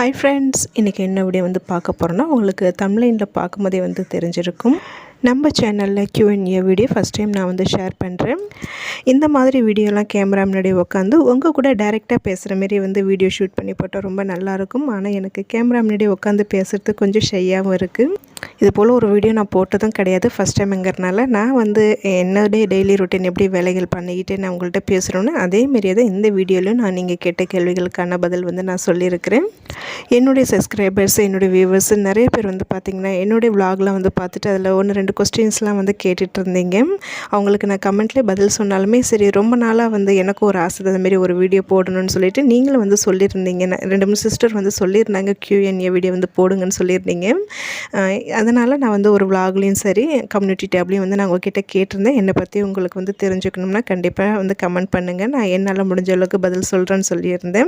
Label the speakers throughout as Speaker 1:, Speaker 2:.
Speaker 1: Hi friends இன்றைக்கி என்ன video வந்து பார்க்க போகிறோன்னா உங்களுக்கு தமிழ்லைனில் பார்க்கும்போதே வந்து தெரிஞ்சிருக்கும். நம்ம சேனலில் கியூஎன்ஏ வீடியோ ஃபஸ்ட் டைம் நான் வந்து ஷேர் பண்ணுறேன் இந்த மாதிரி வீடியோலாம் கேமரா முன்னாடி உட்காந்து உங்கள் கூட டைரெக்டாக பேசுகிற மாரி வந்து வீடியோ ஷூட் பண்ணி போட்டால் ரொம்ப நல்லாயிருக்கும் ஆனால் எனக்கு கேமரா முன்னாடி உட்காந்து பேசுகிறது கொஞ்சம் ஷையாகவும் இருக்குது இது போல் ஒரு வீடியோ நான் போட்டதும் கிடையாது. ஃபஸ்ட் டைம்ங்கிறனால நான் வந்து என்னுடைய டெய்லி ரொட்டீன் எப்படி வேலைகள் பண்ணிக்கிட்டு நான் உங்கள்கிட்ட பேசுகிறோன்னு அதேமாரியே தான் இந்த வீடியோலையும் நான் நீங்கள் கேட்ட கேள்விகளுக்கான பதில் வந்து நான் சொல்லியிருக்கிறேன். என்னுடைய சப்ஸ்கிரைபர்ஸ் என்னுடைய வியூவர்ஸ் நிறைய பேர் வந்து பார்த்திங்கன்னா என்னுடைய vlogலாம் வந்து பார்த்துட்டு அதில் ஒன்று ரெண்டு கொஸ்டின்ஸ்லாம் வந்து கேட்டுட்டு இருந்தீங்க. அவங்களுக்கு நான் கமெண்ட்லேயே பதில் சொன்னாலுமே சரி ரொம்ப நாளாக வந்து எனக்கும் ஒரு ஆசை அதுமாரி ஒரு வீடியோ போடணும்னு சொல்லிட்டு நீங்களும் வந்து சொல்லியிருந்தீங்க. நான் ரெண்டு மூணு சிஸ்டர் வந்து சொல்லியிருந்தாங்க கியூஎன்ஏ வீடியோ வந்து போடுங்கன்னு சொல்லியிருந்தீங்க. அதனால் நான் வந்து ஒரு விலாக்லேயும் சரி கம்யூனிட்டி டேப்லேயும் வந்து நான் உங்ககிட்ட கேட்டிருந்தேன். என்னை பற்றி உங்களுக்கு வந்து தெரிஞ்சுக்கணும்னா கண்டிப்பாக வந்து கமெண்ட் பண்ணுங்கள் நான் என்னால் முடிஞ்ச அளவுக்கு பதில் சொல்கிறேன்னு சொல்லியிருந்தேன்.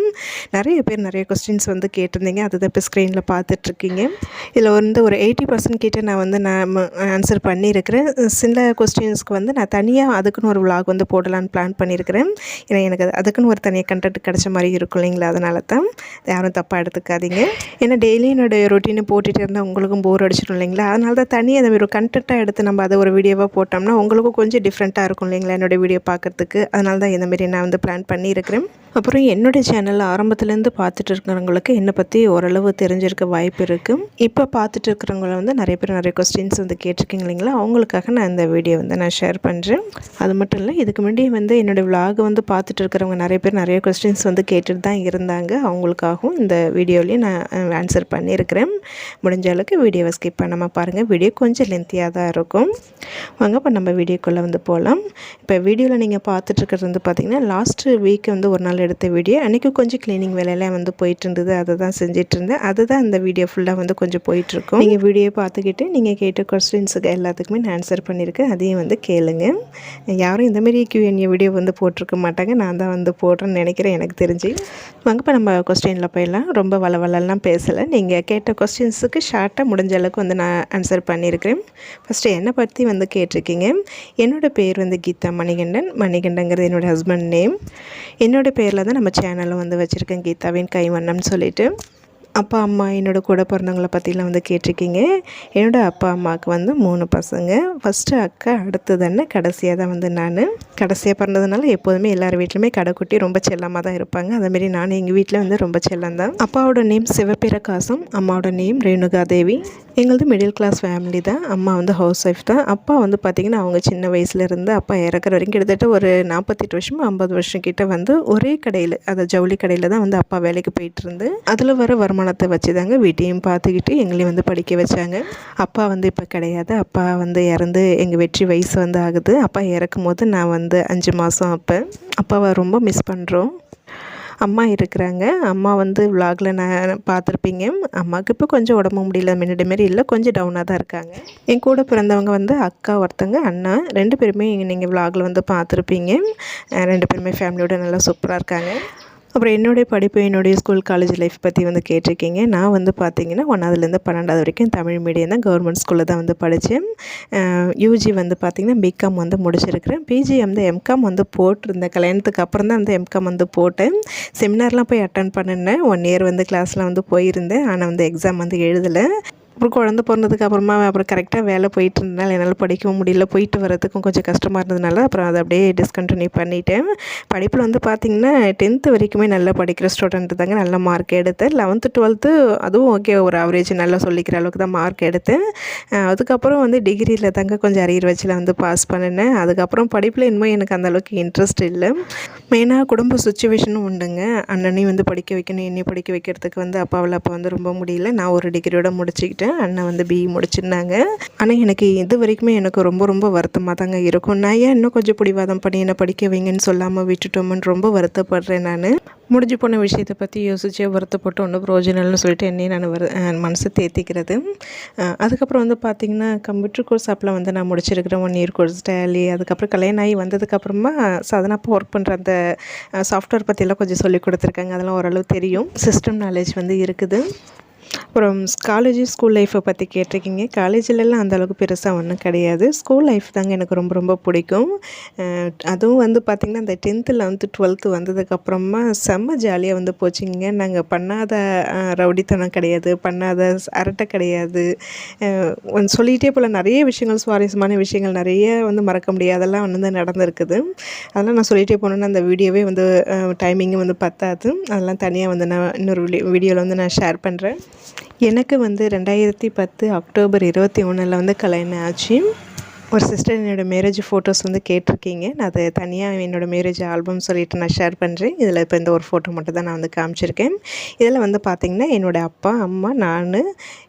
Speaker 1: நிறைய பேர் நிறைய கொஸ்டின்ஸ் வந்து கேட்டிருந்தீங்க. அதுதான் இப்போ ஸ்க்ரீனில் பார்த்துட்ருக்கீங்க. இதில் வந்து ஒரு எயிட்டி பர்சன்ட் கிட்டே நான் வந்து நான் ஆன்சர் பண்ணியிருக்கிறேன். சில கொஸ்டின்ஸ்க்கு வந்து நான் தனியாக அதுக்குன்னு ஒரு விலாக் வந்து போடலான்னு பிளான் பண்ணியிருக்கிறேன். ஏன்னா எனக்கு அது- அதுக்குன்னு ஒரு தனியாக கண்டென்ட் கிடச்ச மாதிரி இருக்கும் இல்லைங்களா? அதனால தான் யாரும் தப்பாக எடுத்துக்காதீங்க. ஏன்னா டெய்லி என்னோடய ரொட்டீனை போட்டுகிட்டே இருந்தால் உங்களுக்கும் போர் அடிச்சிடும் இல்லைங்களா? அதனால தான் தனியாக அந்த ஒரு கண்டென்ட்டாக எடுத்து நம்ம அதை ஒரு வீடியோவாக போட்டோம்னா உங்களுக்கும் கொஞ்சம் டிஃப்ரெண்ட்டாக இருக்கும் இல்லைங்களா என்னோடய வீடியோ பார்க்குறதுக்கு. அதனால தான் இந்தமாரி நான் வந்து பிளான் பண்ணியிருக்கிறேன். அப்புறம் என்னுடைய சேனலில் ஆரம்பத்துலேருந்து பார்த்துட்டு இருக்கிறவங்களுக்கு என்னை பற்றி ஓரளவு தெரிஞ்சிருக்க வாய்ப்பு இருக்குது இப்போ பார்த்துட்டு இருக்கிறவங்கள வந்து நிறைய பேர் நிறைய கொஸ்டின்ஸ் வந்து கேட்டிருக்கீங்க இல்லைங்களா? அவங்களுக்காக நான் இந்த வீடியோ வந்து நான் ஷேர் பண்ணுறேன் அது மட்டும் இல்லை இதுக்கு முன்னாடி வந்து என்னோடய vlog வந்து பார்த்துட்டு இருக்கிறவங்க நிறைய பேர் நிறைய கொஸ்டின்ஸ் வந்து கேட்டுட்டு தான் இருந்தாங்க. அவங்களுக்காகவும் இந்த வீடியோலையும் நான் ஆன்சர் பண்ணியிருக்கிறேன். முடிஞ்ச அளவுக்கு வீடியோவை ஸ்கிப் பண்ணாமல் பாருங்கள் வீடியோ கொஞ்சம் லென்த்தியாக தான் இருக்கும். வாங்க இப்போ நம்ம வீடியோக்குள்ளே வந்து போகலாம் இப்போ வீடியோவில் நீங்கள் பார்த்துட்ருக்கிறது வந்து பார்த்திங்கன்னா லாஸ்ட்டு வீக் வந்து ஒரு நாள் எடுத்த வீடியோ அன்றைக்கி கொஞ்சம் க்ளீனிங் வேலையெல்லாம் வந்து போயிட்டு இருந்தது அதை தான் செஞ்சிட்ருந்தேன். இருந்தேன் அதுதான் இந்த வீடியோ ஃபுல்லாக வந்து கொஞ்சம் போயிட்டுருக்கும் நீங்கள் வீடியோ பார்த்துக்கிட்டு நீங்கள் கேட்ட கொஸ்டின்ஸுக்கு எல்லாத்துக்குமே நான் ஆன்சர் பண்ணியிருக்கேன். அதையும் வந்து கேளுங்க. யாரும் இந்த மாதிரி Q&A வீடியோ வந்து போட்டிருக்க மாட்டாங்க. நான் தான் வந்து போடுறேன்னு நினைக்கிறேன் எனக்கு தெரிஞ்சு. வாங்க இப்போ நம்ம கொஸ்டினில் போயிடலாம். ரொம்ப வளவலெல்லாம் பேசலை. நீங்கள் கேட்ட கொஸ்டின்ஸுக்கு ஷார்ட்டாக முடிஞ்ச அளவுக்கு வந்து நான் ஆன்சர் பண்ணியிருக்கிறேன். ஃபஸ்ட்டு என்னை பற்றி வந்து கேட்டிருக்கீங்க? என்னோடய பேர் வந்து கீதா மணிகண்டன். மணிகண்டங்கிறது என்னோடய ஹஸ்பண்ட் நேம் என்னோடய பேரில் தான் நம்ம சேனலும் வந்து வச்சுருக்கேன் கீதாவின் கைவண்ணம்னு சொல்லிட்டு. அப்பா அம்மா என்னோடய கூட பிறந்தவங்கள பற்றிலாம் வந்து கேட்டிருக்கீங்க. என்னோட அப்பா அம்மாவுக்கு வந்து மூணு பசங்க. ஃபஸ்ட்டு அக்கா அடுத்தது அண்ணன். கடைசியாக தான் வந்து நான். கடைசியாக பிறந்ததுனால எப்போதுமே எல்லார் வீட்லையுமே கடைக்குட்டி ரொம்ப செல்லமாக தான் இருப்பாங்க. அதேமாரி நான் எங்கள் வீட்டில் வந்து ரொம்ப செல்லம் தான். அப்பாவோட நேம் சிவபிரகாசம் அம்மாவோட நேம் ரேணுகா தேவி எங்களது மிடில் கிளாஸ் ஃபேமிலி தான். அம்மா வந்து ஹவுஸ் ஒய்ஃப் தான். அப்பா வந்து பார்த்திங்கன்னா அவங்க சின்ன வயசுலேருந்து அப்பா இறக்குற வரைக்கும் கிட்டத்தட்ட ஒரு நாற்பத்தெட்டு வருஷம் ஐம்பது வருஷம் கிட்ட வந்து ஒரே கடையில் அதை ஜவுளி கடையில் தான் வந்து அப்பா வேலைக்கு போயிட்டு இருந்து. அதில் வர வருமானம் வருமானத்தை வச்சு தாங்க வீட்டையும் பார்த்துக்கிட்டு எங்களையும் வந்து படிக்க வச்சாங்க. அப்பா வந்து இப்போ கிடையாது. அப்பா வந்து இறந்து எங்கள் வெற்றி வயசு வந்து ஆகுது. அப்பா இறக்கும் போது நான் வந்து அஞ்சு மாதம் அப்போ. அப்பாவை ரொம்ப மிஸ் பண்ணுறோம் அம்மா இருக்கிறாங்க. அம்மா வந்து விலாகில் நான் பார்த்துருப்பீங்க. அம்மாவுக்கு இப்போ கொஞ்சம் உடம்பு முடியல முன்னாடி மாரி இல்லை. கொஞ்சம் டவுனாக தான் இருக்காங்க. என் கூட பிறந்தவங்க வந்து அக்கா ஒருத்தங்க அண்ணா. ரெண்டு பேருமே நீங்கள் விலாகில் வந்து பார்த்துருப்பீங்க. ரெண்டு பேருமே ஃபேமிலியோட நல்லா சூப்பராக இருக்காங்க. அப்புறம் என்னுடைய படிப்பு என்னுடைய ஸ்கூல் காலேஜ் லைஃப் பற்றி வந்து கேட்டிருக்கீங்க. நான் வந்து பார்த்தீங்கன்னா ஒன்றாவதுலேருந்து பன்னெண்டாவது வரைக்கும் தமிழ் மீடியம் தான் கவர்மெண்ட் ஸ்கூலில் தான் வந்து படித்தேன் யூஜி வந்து பார்த்திங்கன்னா பிகாம் வந்து முடிச்சிருக்கிறேன். பிஜி வந்து எம்காம் வந்து போட்டிருந்தேன். கல்யாணத்துக்கு அப்புறம் தான் வந்து எம்காம் வந்து போட்டேன். செமினார்லாம் போய் அட்டன் பண்ணினேன். ஒன் இயர் வந்து கிளாஸ்லாம் வந்து போயிருந்தேன். ஆனால் வந்து எக்ஸாம் வந்து எழுதலை. அப்புறம் குழந்த பிறந்ததுக்கு அப்புறமா அப்புறம் கரெக்டாக வேலை போயிட்டு இருந்தனால என்னால் படிக்கவும் முடியல. போயிட்டு வரதுக்கும் கொஞ்சம் கஷ்டமாக இருந்ததுனால அப்புறம் அதை அப்படியே டிஸ்கண்டினியூ பண்ணிட்டேன். படிப்பில் வந்து பார்த்திங்கன்னா டென்த்து வரைக்குமே நல்லா படிக்கிற ஸ்டூடெண்ட் தாங்க. நல்ல மார்க் எடுத்தேன். லெவன்த்து டுவெல்த்து அதுவும் ஓகே ஒரு ஆவரேஜ் நல்லா சொல்லிக்கிற அளவுக்கு தான் மார்க் எடுத்தேன். அதுக்கப்புறம் வந்து டிகிரியில் தாங்க கொஞ்சம் அரியர் வச்சில் வந்து பாஸ் பண்ணினேன். அதுக்கப்புறம் படிப்பில் இன்னும் எனக்கு அந்தளவுக்கு இன்ட்ரெஸ்ட் இல்லை. மெயினாக குடும்ப சுச்சுவேஷனும் உண்டுங்க. அண்ணனையும் வந்து படிக்க வைக்கணும் என்னையும் படிக்க வைக்கிறதுக்கு வந்து அப்பாவில் அப்போ வந்து ரொம்ப முடியல. நான் ஒரு டிகிரியோட முடிச்சுக்கிட்டேன் அண்ணன் வந்து பிஇ முடிச்சிருந்தாங்க. ஆனால் எனக்கு இது வரைக்குமே எனக்கு ரொம்ப ரொம்ப வருத்தமாக தாங்க இருக்கும். நான் ஏன் இன்னும் கொஞ்சம் பிடிவாதம் பண்ணி என்னை படிக்க வைங்கன்னு சொல்லாமல் விட்டுட்டோம்னு ரொம்ப வருத்தப்படுறேன் நான். முடிஞ்சு போன விஷயத்தை பற்றி யோசிச்சே வருத்தப்பட்டு ஒன்றும் பிரோஜனம்னு சொல்லிட்டு என்னையும் நான் வரு மனசை தேத்திக்கிறது. அதுக்கப்புறம் வந்து பார்த்திங்கன்னா கம்ப்யூட்டர் கோர்ஸ் அப்பெல்லாம் வந்து நான் முடிச்சிருக்கிறேன் ஒன் இயர் கோர்ஸ் டேலி அதுக்கப்புறம் கல்யாணம் ஆகி வந்ததுக்கப்புறமா சாதனாப்போ ஒர்க் பண்ணுற அந்த சாஃப்ட்வேர் பற்றியெல்லாம் கொஞ்சம் சொல்லி கொடுத்துருக்காங்க. அதெல்லாம் ஓரளவு தெரியும். சிஸ்டம் நாலேஜ் வந்து இருக்குது. அப்புறம் காலேஜ் ஸ்கூல் லைஃப்பை பற்றி கேட்டிருக்கீங்க. காலேஜிலலாம் அந்த அளவுக்கு பெருசாக ஒன்றும் கிடையாது. ஸ்கூல் லைஃப் தாங்க எனக்கு ரொம்ப ரொம்ப பிடிக்கும். அதுவும் வந்து பார்த்திங்கன்னா அந்த டென்த்து லெவன்த்து டுவெல்த்து வந்ததுக்கப்புறமா செம்ம ஜாலியாக வந்து போச்சுங்க நாங்கள் பண்ணாத ரவுடித்தனம் கிடையாது. பண்ணாத அரட்டை கிடையாது. சொல்லிகிட்டே போல் நிறைய விஷயங்கள் சுவாரஸ்யமான விஷயங்கள் நிறைய வந்து மறக்க முடியாதெல்லாம் வந்து நடந்திருக்குது. அதெல்லாம் நான் சொல்லிகிட்டே போனேன்னா அந்த வீடியோவே வந்து டைமிங்கும் வந்து பத்தாது. அதெல்லாம் தனியாக வந்து நான் இன்னொரு வீடியோவில் வந்து நான் ஷேர் பண்ணுறேன் எனக்கு வந்து ரெண்டாயிரத்தி பத்து அக்டோபர் இருபத்தி ஒன்றில் வந்து கல்யாணம் ஆச்சு. ஒரு சிஸ்டர் என்னோடய மேரேஜ் ஃபோட்டோஸ் வந்து கேட்டிருக்கீங்க. நான் அதை தனியாக என்னோடய மேரேஜ் ஆல்பம் சொல்லிட்டு நான் ஷேர் பண்ணுறேன் இதில் இப்போ இந்த ஒரு ஃபோட்டோ மட்டும் தான் நான் வந்து காமிச்சிருக்கேன். இதில் வந்து பார்த்திங்கன்னா என்னோடய அப்பா அம்மா நான்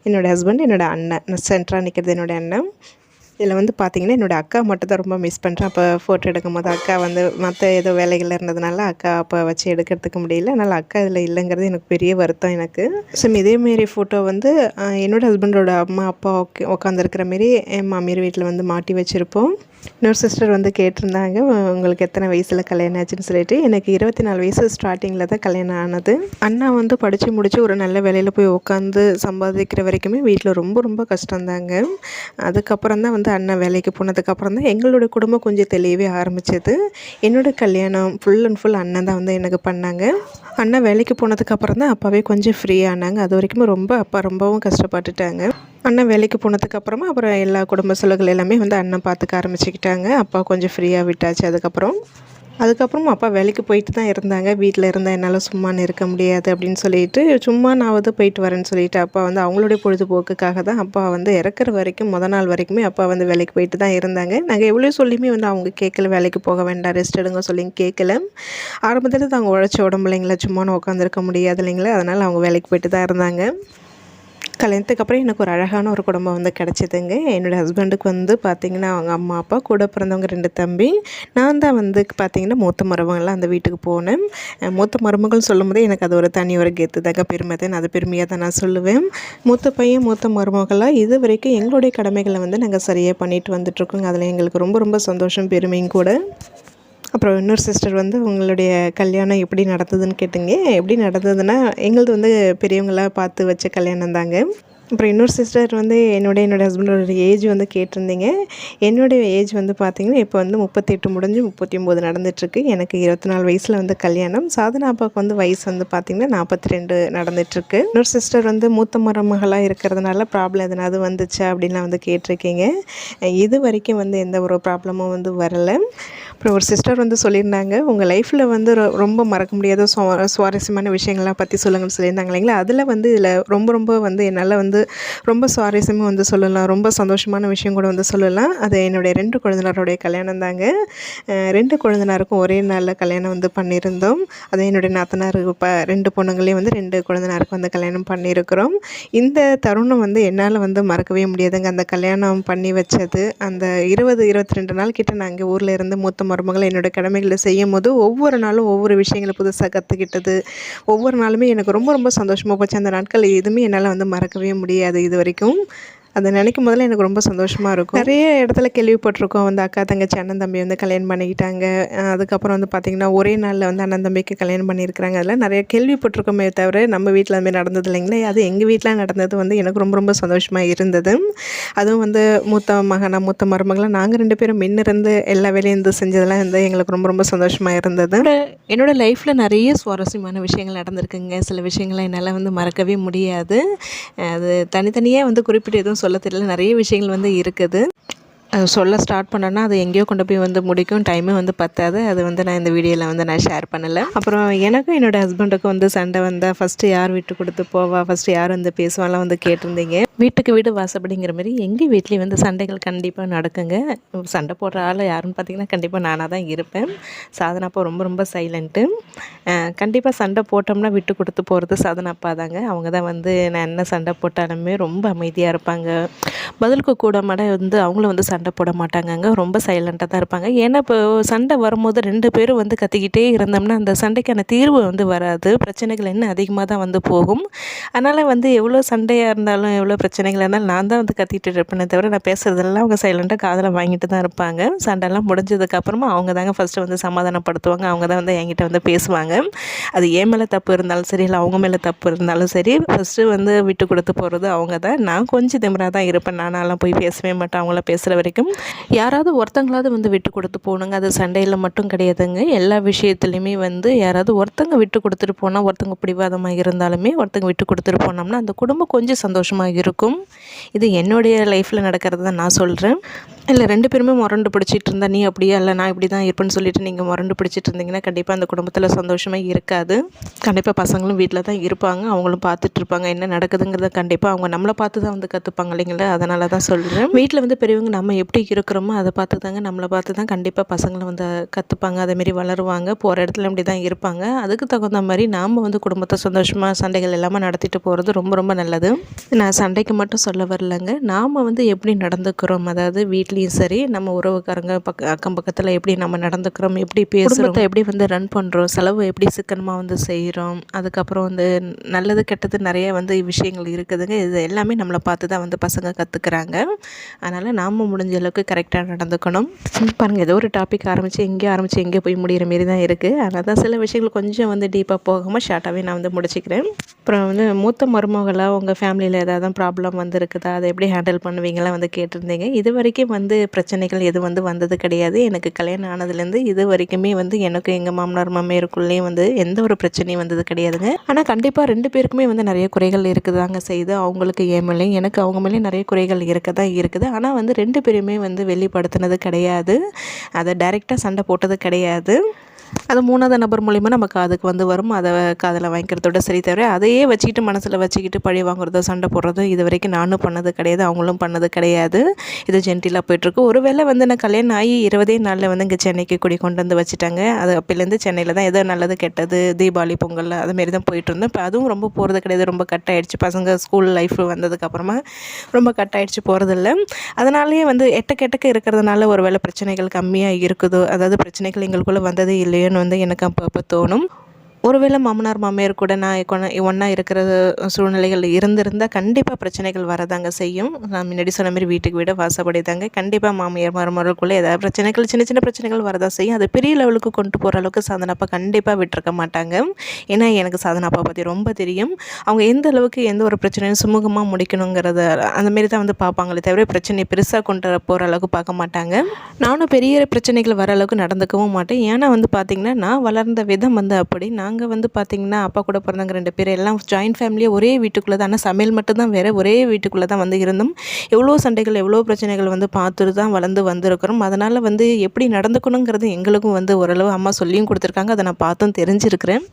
Speaker 1: என்னோடய ஹஸ்பண்ட் என்னோடய அண்ணன். நான் சென்ட்ராக நிற்கிறது என்னோடய அண்ணன். இதில் வந்து பார்த்தீங்கன்னா என்னோடய அக்கா மட்டும் தான் ரொம்ப மிஸ் பண்ணுறேன் அப்போ ஃபோட்டோ எடுக்கும் போது அக்கா வந்து மற்ற ஏதோ வேலைகள் இருந்ததுனால அக்கா அப்போ வச்சு எடுக்கிறதுக்கு முடியல. அதனால் அக்கா இதில் இல்லைங்கிறது எனக்கு பெரிய வருத்தம் எனக்கு. ஸோ இதேமாரி ஃபோட்டோ வந்து என்னோடய ஹஸ்பண்டோட அம்மா அப்பா உக்க உட்காந்துருக்கிற மாரி என் மாமியார் வீட்டில் வந்து மாட்டி வச்சுருப்போம். இன்னொரு சிஸ்டர் வந்து கேட்டிருந்தாங்க உங்களுக்கு எத்தனை வயசில் கல்யாணம் ஆச்சுன்னு சொல்லிட்டு. எனக்கு இருபத்தி நாலு வயசு ஸ்டார்டிங்கில் தான் கல்யாணம் ஆனது. அண்ணா வந்து படித்து முடித்து ஒரு நல்ல வேலையில் போய் உட்காந்து சம்பாதிக்கிற வரைக்குமே வீட்டில் ரொம்ப ரொம்ப கஷ்டம்தாங்க. அதுக்கப்புறம் தான் வந்து அண்ணன் வேலைக்கு போனதுக்கப்புறம் தான் எங்களோட குடும்பம் கொஞ்சம் தெளியவே ஆரம்பிச்சது. என்னோட கல்யாணம் ஃபுல் அண்ட் ஃபுல் அண்ணன் தான் வந்து எனக்கு பண்ணாங்க. அண்ணன் வேலைக்கு போனதுக்கப்புறம் தான் அப்பாவே கொஞ்சம் ஃப்ரீ ஆனாங்க. அது வரைக்கும் ரொம்ப அப்பா ரொம்பவும் கஷ்டப்பட்டுட்டாங்க. அண்ணன் வேலைக்கு போனதுக்கப்புறமா அப்புறம் எல்லா குடும்ப செலவுகள் எல்லாமே வந்து அண்ணன் பார்த்துக்க ஆரம்பிச்சுக்கிட்டாங்க அப்பா கொஞ்சம் ஃப்ரீயாக விட்டாச்சு அதுக்கப்புறம். அதுக்கப்புறம் அப்பா வேலைக்கு போயிட்டு தான் இருந்தாங்க. வீட்டில் இருந்தால் என்னால் சும்மான்னு இருக்க முடியாது அப்படின்னு சொல்லிட்டு சும்மா நான் வந்து போயிட்டு வரேன்னு சொல்லிட்டு அப்பா வந்து அவங்களுடைய பொழுதுபோக்குக்காக தான் அப்பா வந்து இறக்குற வரைக்கும் முத நாள் வரைக்குமே அப்பா வந்து வேலைக்கு போயிட்டு தான் இருந்தாங்க. நாங்கள் எவ்வளோ சொல்லியுமே வந்து அவங்க கேட்கல வேலைக்கு போக வேண்டாம் ரெஸ்ட் எடுங்க சொல்லி கேட்கல. ஆரம்பத்தில் அவங்க உழைச்ச உடம்பு இல்லைங்களா சும்மா உட்காந்துருக்க முடியாது இல்லைங்களா? அதனால் அவங்க வேலைக்கு போயிட்டு தான் இருந்தாங்க. கல்யாணத்துக்கு அப்புறம் எனக்கு ஒரு அழகான ஒரு குடும்பம் வந்து கிடச்சிதுங்க. என்னோடய ஹஸ்பண்டுக்கு வந்து பார்த்திங்கன்னா அவங்க அம்மா அப்பா கூட பிறந்தவங்க ரெண்டு தம்பி. நான் தான் வந்து பார்த்திங்கன்னா மூத்த மருமகள்லாம் அந்த வீட்டுக்கு போனேன். மூத்த மருமகள் சொல்லும் போதே எனக்கு அது ஒரு தனி ஒரு கெத்து தாங்க. பெருமை தான். அது பெருமையாக தான் நான் சொல்லுவேன். மூத்த பையன் மூத்த மருமகளாக இது வரைக்கும் எங்களுடைய கடமைகளை வந்து நாங்கள் சரியாக பண்ணிட்டு வந்துட்ருக்கோங்க அதில் எங்களுக்கு ரொம்ப ரொம்ப சந்தோஷம் பெருமையும் கூட. அப்புறம் இன்னொரு சிஸ்டர் வந்து உங்களுடைய கல்யாணம் எப்படி நடந்ததுன்னு கேட்டுங்க. எப்படி நடந்ததுன்னா எங்களது வந்து பெரியவங்களாக பார்த்து வச்ச கல்யாணம் தாங்க. அப்புறம் இன்னொரு சிஸ்டர் வந்து என்னோட என்னோடய ஹஸ்பண்டோட ஏஜ் வந்து கேட்டிருந்தீங்க. என்னுடைய ஏஜ் வந்து பார்த்திங்கன்னா இப்போ வந்து முப்பத்தெட்டு முடிஞ்சு முப்பத்தி ஒம்பது நடந்துகிட்ருக்கு எனக்கு இருபத்தி நாலு வயசில் வந்து கல்யாணம். சாதனா அப்பாவுக்கு வந்து வயசு வந்து பார்த்திங்கன்னா நாற்பத்தி ரெண்டு நடந்துகிட்ருக்கு இன்னொரு சிஸ்டர் வந்து மூத்த மருமகளாக இருக்கிறதுனால ப்ராப்ளம் எதனாவது வந்துச்சா அப்படின்லாம் வந்து கேட்டிருக்கீங்க. இது வரைக்கும் வந்து எந்த ஒரு ப்ராப்ளமும் வந்து வரலை. அப்புறம் ஒரு சிஸ்டர் வந்து சொல்லியிருந்தாங்க உங்கள் லைஃப்பில் வந்து ரொ- ரொம்ப மறக்க முடியாத சுவாரஸ்யமான விஷயங்கள்லாம் பற்றி சொல்லுங்கன்னு சொல்லியிருந்தாங்க இல்லைங்களா? அதில் வந்து இதில் ரொம்ப ரொம்ப வந்து என்னால் வந்து ரொம்ப சுவாரஸ்யமாக வந்து சொல்லலாம். ரொம்ப சந்தோஷமான விஷயம் கூட வந்து சொல்லலாம். அது என்னுடைய ரெண்டு குழந்தைனாருடைய கல்யாணம் தாங்க. ரெண்டு குழந்தைனாருக்கும் ஒரே நாளில் கல்யாணம் வந்து பண்ணியிருந்தோம். அது என்னுடைய நாத்தனார் இப்போ ரெண்டு பொண்ணுங்களையும் வந்து ரெண்டு குழந்தைனாருக்கும் வந்து கல்யாணம் பண்ணியிருக்கிறோம். இந்த தருணம் வந்து என்னால் வந்து மறக்கவே முடியாதுங்க. அந்த கல்யாணம் பண்ணி வச்சது அந்த இருபது இருபத்தி ரெண்டு நாள் கிட்ட நான் இங்கே ஊரில் இருந்து மூத்த மருமகளை என்னோட கடமைகளை செய்யும் போது ஒவ்வொரு நாளும் ஒவ்வொரு விஷயங்களை புதுசாக கற்றுக்கிட்டது ஒவ்வொரு நாளுமே எனக்கு ரொம்ப ரொம்ப சந்தோஷமாக போச்சு. அந்த நாட்கள் எதுவுமே என்னால் வந்து மறக்கவே முடியாது இது வரைக்கும். அதை நினைக்கும் போதில் எனக்கு ரொம்ப சந்தோஷமாக இருக்கும். நிறைய இடத்துல கேள்விப்பட்டிருக்கோம். வந்து அக்கா தங்கச்சி அண்ணன் தம்பி வந்து கல்யாணம் பண்ணிக்கிட்டாங்க. அதுக்கப்புறம் வந்து பார்த்திங்கன்னா ஒரே நாளில் வந்து அண்ணன் தம்பிக்கு கல்யாணம் பண்ணியிருக்கிறாங்க. அதெல்லாம் நிறைய கேள்விப்பட்டிருக்கோமே தவிர நம்ம வீட்டில் அதுமாதிரி நடந்தது இல்லைங்களே. அது எங்கள் வீட்டில் நடந்தது வந்து எனக்கு ரொம்ப ரொம்ப சந்தோஷமாக இருந்தது. அதுவும் வந்து மூத்த மகனா மூத்த மருமகளாக நாங்கள் ரெண்டு பேரும் முன்னிருந்து எல்லா வேலையும் இருந்து செஞ்சதெல்லாம் வந்து எங்களுக்கு ரொம்ப ரொம்ப சந்தோஷமாக இருந்தது. என்னோட லைஃப்பில் நிறைய சுவாரஸ்யமான விஷயங்கள் நடந்திருக்குங்க. சில விஷயங்களை என்னால் வந்து மறக்கவே முடியாது. அது தனித்தனியாக வந்து குறிப்பிட்டு எதுவும் சொல்ல தெரியல. நிறைய விஷயங்கள் வந்து இருக்குது. சொல்ல ஸ்டார்ட் பண்ணேன்னா அது எங்கேயோ கொண்டு போய் வந்து முடிக்கும். டைமே வந்து பத்தாது. அது வந்து நான் இந்த வீடியோவில் வந்து நான் ஷேர் பண்ணலை. அப்புறம் எனக்கும் என்னோட ஹஸ்பண்டுக்கும் வந்து சண்டை வந்தால் ஃபஸ்ட்டு யார் விட்டு கொடுத்து போவா? ஃபஸ்ட்டு யார் வந்து பேசுவாலாம் வந்து கேட்டிருந்தீங்க. வீட்டுக்கு வீடு வாசப்படிங்கிற மாதிரி எங்கள் வீட்லேயும் வந்து சண்டைகள் கண்டிப்பாக நடக்குங்க. சண்டை போடுற ஆள் யாருன்னு பார்த்தீங்கன்னா கண்டிப்பாக நானாக தான் இருப்பேன். சாதனாப்பா ரொம்ப ரொம்ப சைலண்ட்டு கண்டிப்பாக சண்டை போட்டோம்னா விட்டு கொடுத்து போகிறது சாதனாப்பா தாங்க. அவங்க தான் வந்து நான் என்ன சண்டை போட்டாலுமே ரொம்ப அமைதியாக இருப்பாங்க. பதிலுக்கு கூட மாட வந்து அவங்களும் வந்து சண்டை சண்டை போட மாட்டாங்கங்க. ரொம்ப சைலண்ட்டாக தான் இருப்பாங்க. ஏன்னா இப்போ சண்டை வரும்போது ரெண்டு பேரும் வந்து கத்திக்கிட்டே இருந்தோம்னா அந்த சண்டைக்கான தீர்வு வந்து வராது. பிரச்சனைகள் இன்னும் அதிகமாக தான் வந்து போகும். அதனால் வந்து எவ்வளோ சண்டையாக இருந்தாலும் எவ்வளோ பிரச்சனைகள் இருந்தாலும் நான் தான் வந்து கத்திட்டு இருப்பேனே தவிர நான் பேசுகிறதெல்லாம் அவங்க சைலண்ட்டாக காதில் வாங்கிட்டு தான் இருப்பாங்க. சண்டைலாம் முடிஞ்சதுக்கப்புறமா அவங்க தாங்க ஃபஸ்ட்டு வந்து சமாதானப்படுத்துவாங்க. அவங்க தான் வந்து என்கிட்ட வந்து பேசுவாங்க. அது ஏன் மேலே தப்பு இருந்தாலும் சரி இல்லை அவங்க மேலே தப்பு இருந்தாலும் சரி ஃபஸ்ட்டு வந்து விட்டு கொடுத்து போகிறது அவங்க தான். நான் கொஞ்சம் திமிராக தான் இருப்பேன். நானெல்லாம் போய் பேசவே மாட்டேன். அவங்கள பேசுகிற வரைக்கும் யாராவது ஒருத்தங்களாவது வந்து விட்டு கொடுத்து போகணுங்க அது சண்டையில் மட்டும் கிடையாதுங்க. எல்லா விஷயத்துலையுமே வந்து யாராவது ஒருத்தங்க விட்டு கொடுத்துட்டு போனால் ஒருத்தங்க பிடிவாதமாக இருந்தாலுமே ஒருத்தங்க விட்டு கொடுத்துட்டு போனோம்னா அந்த குடும்பம் கொஞ்சம் சந்தோஷமாக இருக்கும். இது என்னுடைய லைஃப்பில் நடக்கிறது தான் நான் சொல்கிறேன் இல்லை ரெண்டு பேருமே முரண்டு பிடிச்சிட்டு இருந்தா நீ அப்படியா? இல்லை நான் இப்படி தான் இருப்பேன்னு சொல்லிட்டு நீங்கள் முரண்டு பிடிச்சிட்டு இருந்தீங்கன்னா கண்டிப்பாக அந்த குடும்பத்தில் சந்தோஷமாக இருக்காது. கண்டிப்பாக பசங்களும் வீட்டில் தான் இருப்பாங்க. அவங்களும் பார்த்துட்டு இருப்பாங்க. என்ன நடக்குதுங்கிறத கண்டிப்பாக அவங்க நம்மளை பார்த்து தான் வந்து கற்றுப்பாங்க இல்லைங்களா? அதனால தான் சொல்கிறேன் வீட்டில் வந்து பெரியவங்க நம்ம எப்படி இருக்கிறோமோ அதை பார்த்து தாங்க நம்மளை பார்த்து தான் கண்டிப்பாக பசங்களை வந்து கற்றுப்பாங்க அதேமாரி வளருவாங்க. போகிற இடத்துல இப்படி தான் இருப்பாங்க. அதுக்கு தகுந்த மாதிரி நாம் வந்து குடும்பத்தை சந்தோஷமாக சண்டைகள் எல்லாமே நடத்திட்டு போகிறது ரொம்ப ரொம்ப நல்லது. நான் சண்டைக்கு மட்டும் சொல்ல வரலங்க. நாம் வந்து எப்படி நடந்துக்கிறோம்? அதாவது வீட்லேயும் சரி நம்ம உறவுக்காரங்க பக்க அக்கம் பக்கத்தில் எப்படி நம்ம நடந்துக்கிறோம்? எப்படி பேசுகிறோம் எப்படி வந்து ரன் பண்ணுறோம் செலவு எப்படி சிக்கனமாக வந்து செய்கிறோம் அதுக்கப்புறம் வந்து நல்லது கெட்டது நிறைய வந்து விஷயங்கள் இருக்குதுங்க. இது எல்லாமே நம்மளை பார்த்து தான் வந்து பசங்க கற்றுக்குறாங்க அதனால் நாம் முடிஞ்ச அளவுக்கு கரெக்டாக நடந்துக்கணும். பாருங்கள் ஏதோ ஒரு டாபிக் ஆரம்பித்து எங்கேயோ ஆரம்பித்து எங்கே போய் முடிகிற மாரி தான் இருக்குது அதனால் தான் சில விஷயங்கள் கொஞ்சம் வந்து டீப்பாக போகாமல் ஷார்ட்டாகவே நான் வந்து முடிச்சுக்கிறேன். அப்புறம் வந்து மூத்த மருமகளாக உங்கள் ஃபேமிலியில் ஏதாவது ப்ராப்ளம் வந்து இருக்குதா அதை எப்படி ஹேண்டில் பண்ணுவீங்களா? வந்து கேட்டிருந்தீங்க. இது வரைக்கும் வந்து பிரச்சனைகள் எதுவும் வந்து வந்தது கிடையாது. எனக்கு கல்யாணம் ஆனதுலேருந்து இது வரைக்குமே வந்து எனக்கு எங்கள் மாமனார் மாமியாருக்குள்ளேயும் வந்து எந்த ஒரு பிரச்சனையும் வந்தது கிடையாதுங்க. ஆனால் கண்டிப்பாக ரெண்டு பேருக்குமே வந்து நிறைய குறைகள் இருக்குதாங்க செய்து. அவங்களுக்கு ஏன் மேலேயும் எனக்கு அவங்க மேலேயும் நிறைய குறைகள் இருக்க தான் இருக்குது. ஆனால் வந்து ரெண்டு பேருமே வந்து வெளிப்படுத்தினது கிடையாது. அதை டைரெக்டாக சண்டை போட்டது கிடையாது. அது மூணாவது நபர் மூலிமா நம்ம காதுக்கு வந்து வரும். அதை காதில் வாங்கிக்கிறதோட சரி தவிர அதையே வச்சுக்கிட்டு மனசில் வச்சுக்கிட்டு பழி வாங்குறதோ சண்டை போடுறதோ இது வரைக்கும் நானும் பண்ணது கிடையாது. அவங்களும் பண்ணது கிடையாது. இது ஜென்டிலாக போயிட்டுருக்கு. ஒருவேளை வந்து நான் கல்யாணம் ஆகி இருபதே நாளில் வந்து இங்கே சென்னைக்கு குடி கொண்டு வந்து வச்சுட்டாங்க. அது அப்போலேருந்து சென்னையில் தான் எதோ நல்லது கெட்டது தீபாவளி பொங்கல் அதுமாரி தான் போயிட்டு இருந்தோம் இப்போ அதுவும் ரொம்ப போகிறது கிடையாது. ரொம்ப கட் ஆகிடுச்சு பசங்க ஸ்கூல் லைஃப் வந்ததுக்கப்புறமா ரொம்ப கட் ஆகிடுச்சு போகிறதில்ல அதனாலேயே வந்து எட்டக்கெட்டக்க இருக்கிறதுனால ஒரு வேளை பிரச்சனைகள் கம்மியாக இருக்குதோ அதாவது பிரச்சனைகள் எங்களுக்குள்ளே வந்ததே இல்லையோ இல்லையோன்னு வந்து எனக்கு அப்பப்போ தோணும். ஒருவேளை மாமனார் மாமியார் கூட நான் ஒன்றா இருக்கிற சூழ்நிலைகள் இருந்திருந்தால் கண்டிப்பாக பிரச்சனைகள் வரதாங்க செய்யும். நான் முன்னாடி சொன்ன மாதிரி வீட்டுக்கு வீடு வாசப்படி தாங்க. கண்டிப்பாக மாமியார் மருமகளுக்குள்ளே ஏதாவது பிரச்சனைகள் சின்ன சின்ன பிரச்சனைகள் வரதான் செய்யும். அது பெரிய லெவலுக்கு கொண்டு போகிற அளவுக்கு சாதனப்பா கண்டிப்பாக விட்டுருக்க மாட்டாங்க. ஏன்னா எனக்கு சாதனப்பா பற்றி ரொம்ப தெரியும். அவங்க எந்த அளவுக்கு எந்த ஒரு பிரச்சனையும் சுமூகமாக முடிக்கணுங்கிறத அந்தமாரி தான் வந்து பார்ப்பாங்களே தவிர பிரச்சனையை பெருசாக கொண்டு போகிற அளவுக்கு பார்க்க மாட்டாங்க. நானும் பெரிய பிரச்சனைகள் வர அளவுக்கு நடந்துக்கவும் மாட்டேன். ஏன்னா வந்து பார்த்திங்கன்னா நான் வளர்ந்த விதம் வந்து அப்படி. நான் நாங்கள் வந்து பார்த்திங்கன்னா அப்பா கூட பிறந்தவங்க ரெண்டு பேர் எல்லாம் ஜாயின்ட் ஃபேமிலியாக ஒரே வீட்டுக்குள்ளே தான் ஆனால் சமையல் மட்டும்தான் வேறு ஒரே வீட்டுக்குள்ளே தான் வந்து இருந்தோம். எவ்வளோ சண்டைகள் எவ்வளோ பிரச்சனைகள் வந்து பார்த்துட்டு தான் வளர்ந்து வந்திருக்கிறோம். அதனால் வந்து எப்படி நடந்துக்கணுங்கிறது எங்களுக்கும் வந்து ஓரளவு அம்மா சொல்லியும் கொடுத்துருக்காங்க. அதை நான் பார்த்தும் தெரிஞ்சிருக்கிறேன்.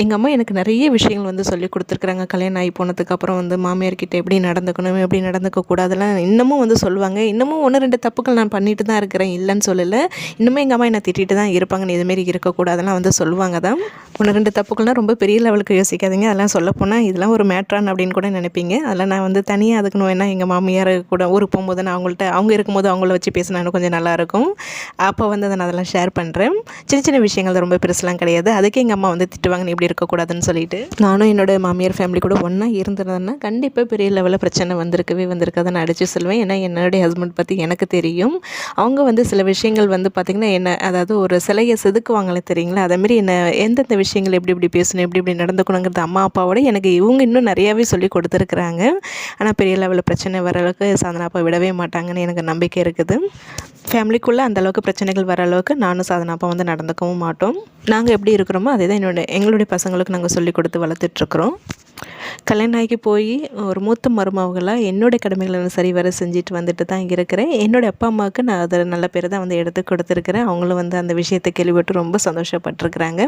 Speaker 1: எங்கள் அம்மா எனக்கு நிறைய விஷயங்கள் வந்து சொல்லி கொடுத்துருக்குறாங்க. கல்யாணம் ஆகி போனதுக்கப்புறம் வந்து மாமியார்கிட்ட எப்படி நடந்துக்கணும் எப்படி நடந்துக்கக்கூடாதெல்லாம் இன்னமும் வந்து சொல்லுவாங்க. இன்னமும் ஒன்று ரெண்டு தப்புகள் நான் பண்ணிட்டு தான் இருக்கிறேன் இல்லைன்னு சொல்லலை. இன்னமும் எங்கள் அம்மா என்னை திட்டிட்டு தான் இருப்பாங்க. நீ இதுமாரி இருக்கக்கூடாதுலாம் வந்து சொல்லுவாங்க தான். ஒன்று ரெண்டு தப்புக்கள்னால் ரொம்ப பெரிய லெவலுக்கு யோசிக்காதீங்க. அதெல்லாம் சொல்லப்போனால் இதெல்லாம் ஒரு மேட்ரான் அப்படின்னு கூட நினைப்பீங்க. அதெல்லாம் நான் வந்து தனியாக அதுக்கு வேணா எங்கள் மாமியார் கூட ஊருக்கு போகும்போது நான் அவங்கள்ட்ட அவங்க இருக்கும்போது அவங்கள வச்சு பேசினாலும் கொஞ்சம் நல்லாயிருக்கும் அப்போ வந்து அதை நான் அதெல்லாம் ஷேர் பண்ணுறேன் சின்ன சின்ன விஷயங்கள் ரொம்ப பெருசுலாம் கிடையாது. அதுக்கே எங்கள் அம்மா வந்து திட்டுவாங்க நீ இப்படி இருக்கக்கூடாதுன்னு சொல்லிட்டு நானும் என்னோட மாமியார் ஃபேமிலி கூட ஒன்றா இருந்திருந்தேன்னா கண்டிப்பாக பெரிய லெவலில் பிரச்சனை வந்திருக்கவே வந்திருக்காது. நான் அடித்து சொல்லுவேன். ஏன்னா என்னுடைய ஹஸ்பண்ட் பற்றி எனக்கு தெரியும். அவங்க வந்து சில விஷயங்கள் வந்து பார்த்திங்கன்னா என்ன அதாவது ஒரு சிலையை செதுக்குவாங்களே தெரியுங்களா? அதேமாரி என்ன எந்தெந்த விஷயங்கள் எப்படி இப்படி பேசணும் எப்படி இப்படி நடந்துக்கணுங்கிறது அம்மா அப்பாவோட எனக்கு இவங்க இன்னும் நிறையாவே சொல்லி கொடுத்துருக்குறாங்க. ஆனால் பெரிய லெவலில் பிரச்சனை வர அளவுக்கு சாதனா அப்பா விடவே மாட்டாங்கன்னு எனக்கு நம்பிக்கை இருக்குது. ஃபேமிலிக்குள்ளே அந்தளவுக்கு பிரச்சனைகள் வர அளவுக்கு நானும் சாதனா அப்பா வந்து நடந்துக்கவும் மாட்டோம். நாங்கள் எப்படி இருக்கிறோமோ அதே தான் என்னோட எங்களுடைய பசங்களுக்கு நாங்கள் சொல்லி கொடுத்து வளர்த்துட்ருக்குறோம் கல்யாணம் ஆகி போய் ஒரு மூத்த மருமகளாக என்னுடைய கடமைகளை நான் சரிவர செஞ்சுட்டு வந்துட்டு தான் இருக்கிறேன். என்னோடய அப்பா அம்மாவுக்கு நான் அதில் நல்ல பேர் தான் வந்து எடுத்து கொடுத்துருக்குறேன். அவங்களும் வந்து அந்த விஷயத்தை கேள்விப்பட்டு ரொம்ப சந்தோஷப்பட்டிருக்கிறாங்க.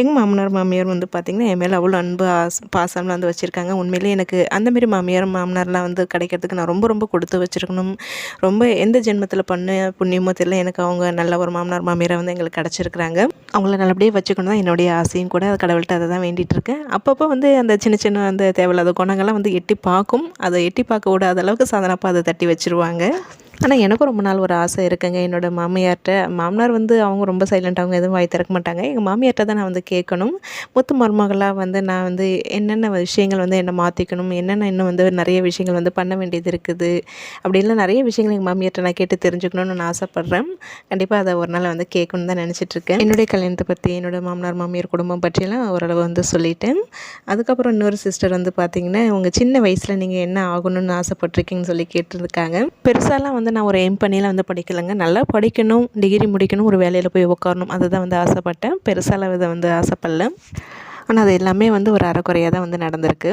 Speaker 1: எங்கள் மாமனார் மாமியார் வந்து பார்த்திங்கன்னா என் மேலே அவ்வளோ அன்பு ஆஸ் பாசம்லாம் வந்து வச்சுருக்காங்க. உண்மையிலே எனக்கு அந்தமாரி மாமியார் மாமனார்லாம் வந்து கிடைக்கிறதுக்கு நான் ரொம்ப ரொம்ப கொடுத்து வச்சுருக்கணும். ரொம்ப எந்த ஜென்மத்தில் பண்ண புண்ணியமோ தெரியல. எனக்கு அவங்க நல்ல ஒரு மாமனார் மாமியாரை வந்து எங்களுக்கு கிடச்சிருக்கிறாங்க. அவங்கள நல்லபடியாக வச்சுக்கணும் தான் என்னுடைய ஆசையும் கூட. கடவுள்கிட்ட அதை தான் வேண்டிகிட்டு இருக்கேன். அப்பப்போ வந்து அந்த சின்ன சின்ன அந்த தேவையில்லாத குணங்கள்லாம் வந்து எட்டி பார்க்கும். அதை எட்டி பார்க்க விடாத அளவுக்கு சாதனப்பா அதை தட்டி வச்சுருவாங்க. ஆனால் எனக்கும் ரொம்ப நாள் ஒரு ஆசை இருக்குங்க. என்னோடய மாமியார்கிட்ட மாமனார் வந்து அவங்க ரொம்ப சைலண்ட் அவங்க எதுவும் வாய் திறக்க மாட்டாங்க. எங்கள் மாமியார்கிட்ட தான் நான் வந்து கேட்கணும். முத்து மருமகளாக வந்து நான் வந்து என்னென்ன விஷயங்கள் வந்து என்னை மாற்றிக்கணும் என்னென்ன இன்னும் வந்து நிறைய விஷயங்கள் வந்து பண்ண வேண்டியது இருக்குது? அப்படின்லாம் நிறைய விஷயங்கள் எங்கள் மாமியார்கிட்ட நான் கேட்டு தெரிஞ்சுக்கணும்னு நான் ஆசைப்பட்றேன். கண்டிப்பாக அதை ஒரு நாள் வந்து கேட்கணுன்னு தான் நினச்சிட்ருக்கேன் என்னுடைய கல்யாணத்தை பற்றி என்னோடய மாமனார் மாமியார் குடும்பம் பற்றியெல்லாம் ஓரளவு வந்து சொல்லிட்டேன். அதுக்கப்புறம் இன்னொரு சிஸ்டர் வந்து பார்த்திங்கன்னா உங்கள் சின்ன வயசில் நீங்கள் என்ன ஆகணும்னு ஆசைப்பட்டிருக்கீங்கன்னு சொல்லி கேட்டிருக்காங்க. பெருசாலாம் வந்து வந்து நான் ஒரு எம் பண்ணியில் வந்து படிக்கலைங்க. நல்லா படிக்கணும் டிகிரி முடிக்கணும் ஒரு வேலையில் போய் உட்காரணும் அதை தான் வந்து ஆசைப்பட்டேன். பெருசாக இதை வந்து ஆசைப்படல. ஆனால் அது எல்லாமே வந்து ஒரு அறக்குறையாக தான் வந்து நடந்திருக்கு.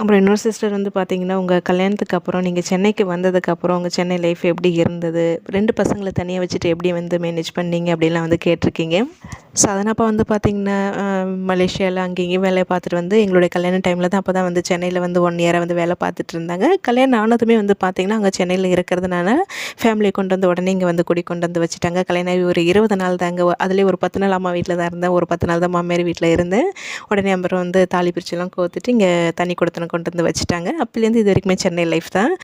Speaker 1: அப்புறம் இன்னொரு சிஸ்டர் வந்து பார்த்தீங்கன்னா உங்கள் கல்யாணத்துக்கு அப்புறம் நீங்கள் சென்னைக்கு வந்ததுக்கப்புறம் உங்கள் சென்னை லைஃப் எப்படி இருந்தது? ரெண்டு பசங்களை தனியாக வச்சுட்டு எப்படி வந்து மேனேஜ் பண்ணீங்க? அப்படிலாம் வந்து கேட்டிருக்கீங்க. ஸோ அதனப்போ வந்து பார்த்திங்கன்னா மலேசியாவில் அங்கே இங்கேயும் வேலையை பார்த்துட்டு வந்து எங்களுடைய கல்யாண டைமில் தான் அப்போ தான் வந்து சென்னையில் வந்து ஒன் இயராக வந்து வேலை பார்த்துட்டு இருந்தாங்க. கல்யாணம் ஆனதுமே வந்து பார்த்திங்கன்னா அங்கே சென்னையில் இருக்கிறதுனால ஃபேமிலியை கொண்டு வந்து உடனே இங்கே வந்து குடி கொண்டு வந்து வச்சுட்டாங்க. கல்யாணம் ஆகி ஒரு இருபது நாள் தாங்க அதுலேயே ஒரு பத்து நாள் அம்மா வீட்டில் தான் இருந்தேன். ஒரு பத்து நாள் தான் மாமியார் வீட்டில் இருந்தேன். உடனே அப்புறம் வந்து தாலி பிரிச்செல்லாம் கோத்துட்டு இங்கே தண்ணி கொடுத்தன கொண்டு வந்து வச்சுட்டாங்க. அப்போலேருந்து இது வரைக்குமே சென்னை லைஃப் தான்.